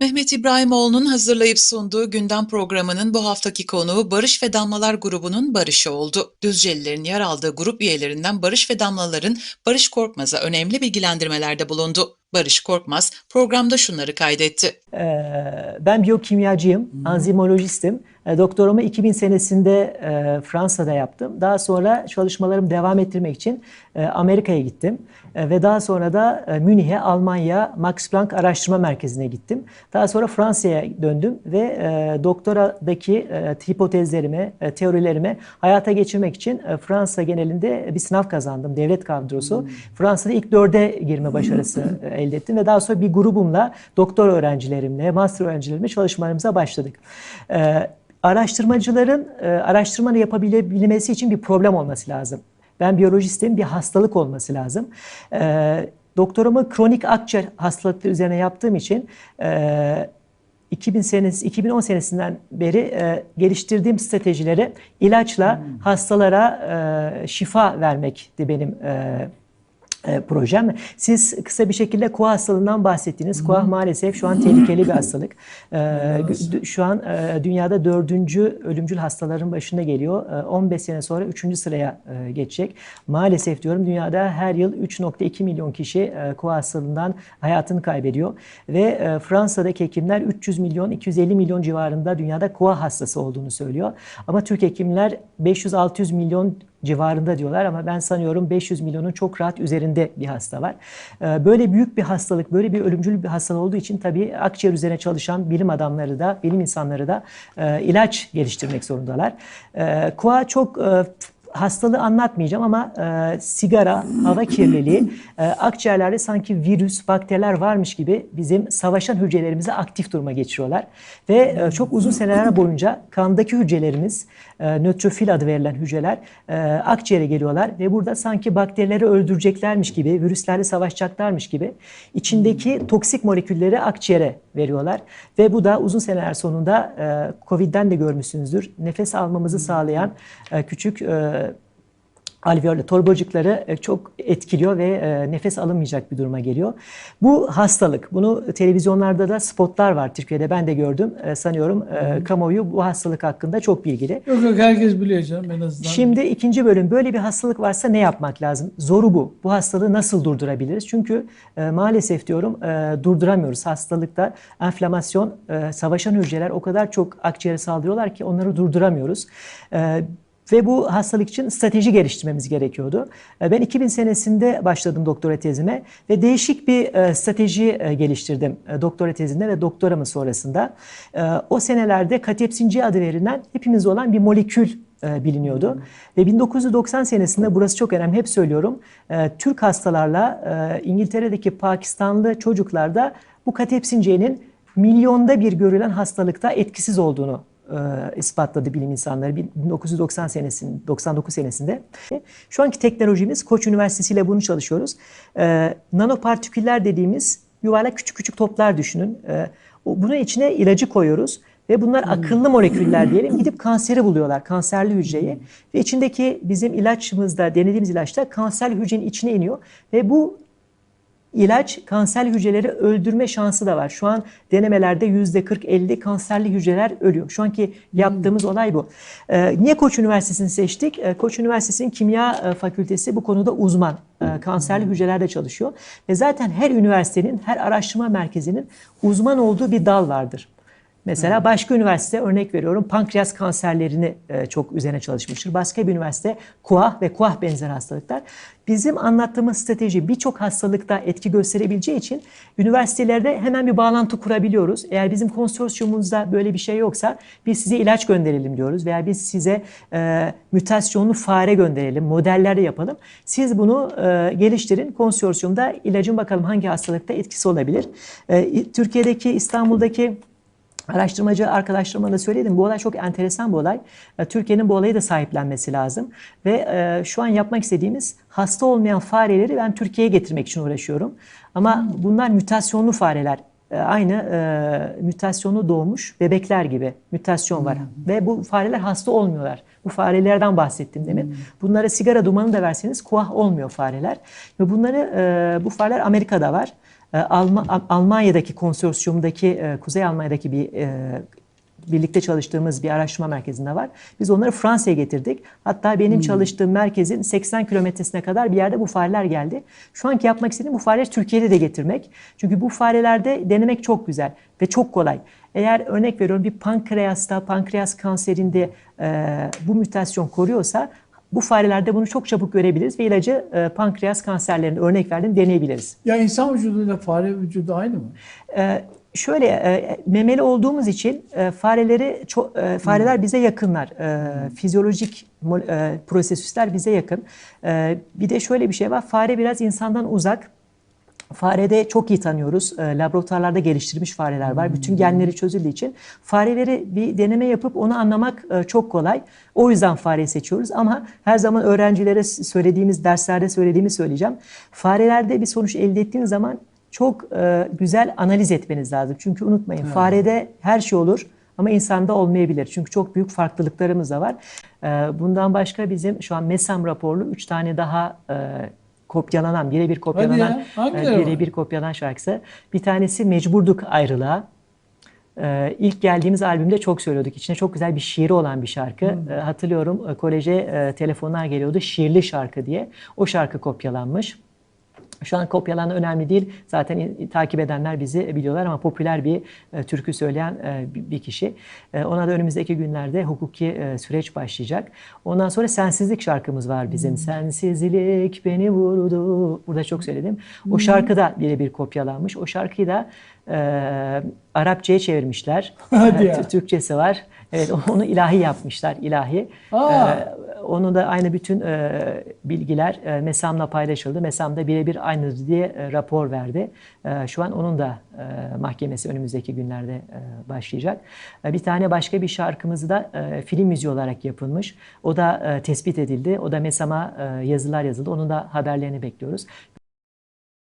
Mehmet İbrahimoğlu'nun hazırlayıp sunduğu gündem programının bu haftaki konuğu Barış ve Damlalar grubunun Barış'ı oldu. Düzcelilerin yer aldığı grup üyelerinden Barış ve Damlalar'ın Barış Korkmaz'a önemli bilgilendirmelerde bulundu. Barış Korkmaz programda şunları kaydetti. Ee, Ben biyokimyacıyım, anzimolojistim. E, Doktorumu 2000 senesinde e, Fransa'da yaptım. Daha sonra çalışmalarımı devam ettirmek için e, Amerika'ya gittim. E, Ve daha sonra da e, Münih'e, Almanya Max Planck Araştırma Merkezi'ne gittim. Daha sonra Fransa'ya döndüm ve e, doktoradaki e, hipotezlerimi, e, teorilerimi hayata geçirmek için e, Fransa genelinde bir sınav kazandım. Devlet kadrosu. Fransa'da ilk dörde girme başarısı e, elde ettim ve daha sonra bir grubumla doktor öğrencilerimle, master öğrencilerimle çalışmalarımıza başladık. Araştırmacıların e, araştırmanı yapabilmesi için bir problem olması lazım. Ben biyolojistim, bir hastalık olması lazım. E, doktorumu kronik akciğer hastalıkları üzerine yaptığım için e, 2000 senesi, 2010 senesinden beri e, geliştirdiğim stratejileri ilaçla hastalara e, şifa vermekti benim e, projem. Siz kısa bir şekilde koa hastalığından bahsettiniz. Koa maalesef şu an tehlikeli bir hastalık. E, şu an e, dünyada dördüncü ölümcül hastaların başında geliyor. E, 15 sene sonra üçüncü sıraya e, geçecek. Maalesef diyorum dünyada her yıl 3.2 milyon kişi e, koa hastalığından hayatını kaybediyor. Ve e, Fransa'daki hekimler 300 milyon, 250 milyon civarında dünyada koa hastası olduğunu söylüyor. Ama Türk hekimler 500-600 milyon civarında diyorlar ama ben sanıyorum 500 milyonun çok rahat üzerinde bir hasta var. Ee, Böyle büyük bir hastalık, böyle bir ölümcül bir hastalık olduğu için tabii akciğer üzerine çalışan bilim adamları da, bilim insanları da e, ilaç geliştirmek zorundalar. E, KOA çok e, hastalığı anlatmayacağım ama e, sigara, hava kirliliği, e, akciğerlerde sanki virüs, bakteriler varmış gibi bizim savaşan hücrelerimizi aktif duruma geçiriyorlar. Ve e, çok uzun seneler boyunca kandaki hücrelerimiz, e, nötrofil adı verilen hücreler e, akciğere geliyorlar ve burada sanki bakterileri öldüreceklermiş gibi, virüslerle savaşacaklarmış gibi içindeki toksik molekülleri akciğere veriyorlar. Ve bu da uzun seneler sonunda e, Covid'den de görmüşsünüzdür. Nefes almamızı sağlayan e, küçük e, alveoller, torbacıkları e, çok etkiliyor ve e, nefes alınmayacak bir duruma geliyor. Bu hastalık. Bunu televizyonlarda da spotlar var Türkiye'de ben de gördüm. E, sanıyorum e, kamuoyu bu hastalık hakkında çok bilgili. Yok yok herkes biliyor canım en azından. Şimdi ikinci bölüm böyle bir hastalık varsa ne yapmak lazım? Zoru bu. Bu hastalığı nasıl durdurabiliriz? Çünkü maalesef diyorum durduramıyoruz. Hastalıkta enflamasyon, savaşan hücreler o kadar çok akciğere saldırıyorlar ki onları durduramıyoruz. Ve bu hastalık için strateji geliştirmemiz gerekiyordu. E, Ben 2000 senesinde başladım doktora tezime ve değişik bir e, strateji e, geliştirdim doktora tezinde ve doktoramın sonrasında. O senelerde katepsinci adı verilen hepimizde olan bir molekül biliniyordu. Ve 1990 senesinde burası çok önemli hep söylüyorum. Türk hastalarla İngiltere'deki Pakistanlı çocuklarda bu katepsinceğinin milyonda bir görülen hastalıkta etkisiz olduğunu ispatladı bilim insanları 1990 senesinde 99 senesinde. Şu anki teknolojimiz Koç Üniversitesi ile bunu çalışıyoruz. E, nanopartiküller dediğimiz yuvarlak küçük küçük toplar düşünün. E, bunun içine ilacı koyuyoruz ve bunlar akıllı moleküller diyelim gidip kanseri buluyorlar, kanserli hücreyi. Ve içindeki bizim ilaçımızda, denediğimiz ilaçta kanserli hücrenin içine iniyor ve bu ilaç kanser hücreleri öldürme şansı da var. Şu an denemelerde yüzde 40-50 kanserli hücreler ölüyor. Şu anki yaptığımız olay bu. Ee, niye Koç Üniversitesi'ni seçtik? Ee, Koç Üniversitesi'nin kimya e, fakültesi bu konuda uzman. Ee, kanserli hücrelerde çalışıyor. Ve zaten her üniversitenin, her araştırma merkezinin uzman olduğu bir dal vardır. Mesela başka üniversite örnek veriyorum pankreas kanserlerini e, çok üzerine çalışmıştır. Başka bir üniversite kuah ve kuah benzer hastalıklar. Bizim anlattığımız strateji birçok hastalıkta etki gösterebileceği için üniversitelerde hemen bir bağlantı kurabiliyoruz. Eğer bizim konsorsiyumumuzda böyle bir şey yoksa biz size ilaç gönderelim diyoruz veya biz size e, mutasyonlu fare gönderelim, modeller de yapalım. Siz bunu e, geliştirin. Konsorsiyumda ilacın bakalım hangi hastalıkta etkisi olabilir. E, Türkiye'deki, İstanbul'daki Araştırmacı arkadaşlarıma da söyledim. Bu olay çok enteresan bir olay. E, Türkiye'nin bu olayı da sahiplenmesi lazım. Ve e, şu an yapmak istediğimiz hasta olmayan fareleri ben Türkiye'ye getirmek için uğraşıyorum. Ama bunlar mütasyonlu fareler. E, Aynı e, mütasyonu doğmuş bebekler gibi mütasyon var. Ve bu fareler hasta olmuyorlar. Bu farelerden bahsettim demin. Bunlara sigara dumanı da verseniz kuah olmuyor fareler. Ve bunları e, bu fareler Amerika'da var. E, Alma- Al- Almanya'daki konsorsiyumdaki, e, Kuzey Almanya'daki bir e, birlikte çalıştığımız bir araştırma merkezinde var. Biz onları Fransa'ya getirdik. Hatta benim çalıştığım merkezin 80 kilometresine kadar bir yerde bu fareler geldi. Şu anki yapmak istediğim bu fareleri Türkiye'de de getirmek. Çünkü bu farelerde denemek çok güzel ve çok kolay. Eğer örnek veriyorum bir pankreasta, pankreas kanserinde e, bu mutasyon koruyorsa bu farelerde bunu çok çabuk görebiliriz ve ilacı e, pankreas kanserlerinde örnek verdim deneyebiliriz. Ya insan vücuduyla fare vücudu aynı mı? Ee, şöyle e, memeli olduğumuz için e, fareleri çok e, fareler bize yakınlar. E, fizyolojik mol- e, prosesüsler bize yakın. E, bir de şöyle bir şey var. Fare biraz insandan uzak. Farede çok iyi tanıyoruz. E, laboratuvarlarda geliştirilmiş fareler var. Bütün genleri çözüldüğü için fareleri bir deneme yapıp onu anlamak e, çok kolay. O yüzden fareyi seçiyoruz ama her zaman öğrencilere söylediğimiz derslerde söylediğimi söyleyeceğim. Farelerde bir sonuç elde ettiğiniz zaman çok e, güzel analiz etmeniz lazım. Çünkü unutmayın farede her şey olur ama insanda olmayabilir. Çünkü çok büyük farklılıklarımız da var. E, bundan başka bizim şu an MESAM raporlu 3 tane daha kopyalanan, birebir kopyalanan, e, birebir kopyalanan şarkısı. Bir tanesi Mecburduk Ayrılığa. Ee, ilk geldiğimiz albümde çok söylüyorduk. İçinde çok güzel bir şiiri olan bir şarkı. Ee, hatırlıyorum e, koleje e, telefonlar geliyordu. Şiirli şarkı diye. O şarkı kopyalanmış. Şu an kopyalan önemli değil. Zaten takip edenler bizi biliyorlar ama popüler bir e, türkü söyleyen e, bir, kişi. E, ona da önümüzdeki günlerde hukuki e, süreç başlayacak. Ondan sonra Sensizlik şarkımız var bizim. Sensizlik beni vurdu. Burada çok söyledim. O şarkı da birebir kopyalanmış. O şarkıyı da e, Arapçaya çevirmişler. Hadi E, ya. Türkçesi var. Evet onu ilahi yapmışlar. ilahi. Aa. E, onu da aynı bütün e, bilgiler e, MESAM'la paylaşıldı. MESAM da birebir aynıdır diye e, rapor verdi. E, şu an onun da e, mahkemesi önümüzdeki günlerde e, başlayacak. E, bir tane başka bir şarkımız da e, film müziği olarak yapılmış. O da e, tespit edildi. O da MESAM'a e, yazılar yazıldı. Onun da haberlerini bekliyoruz.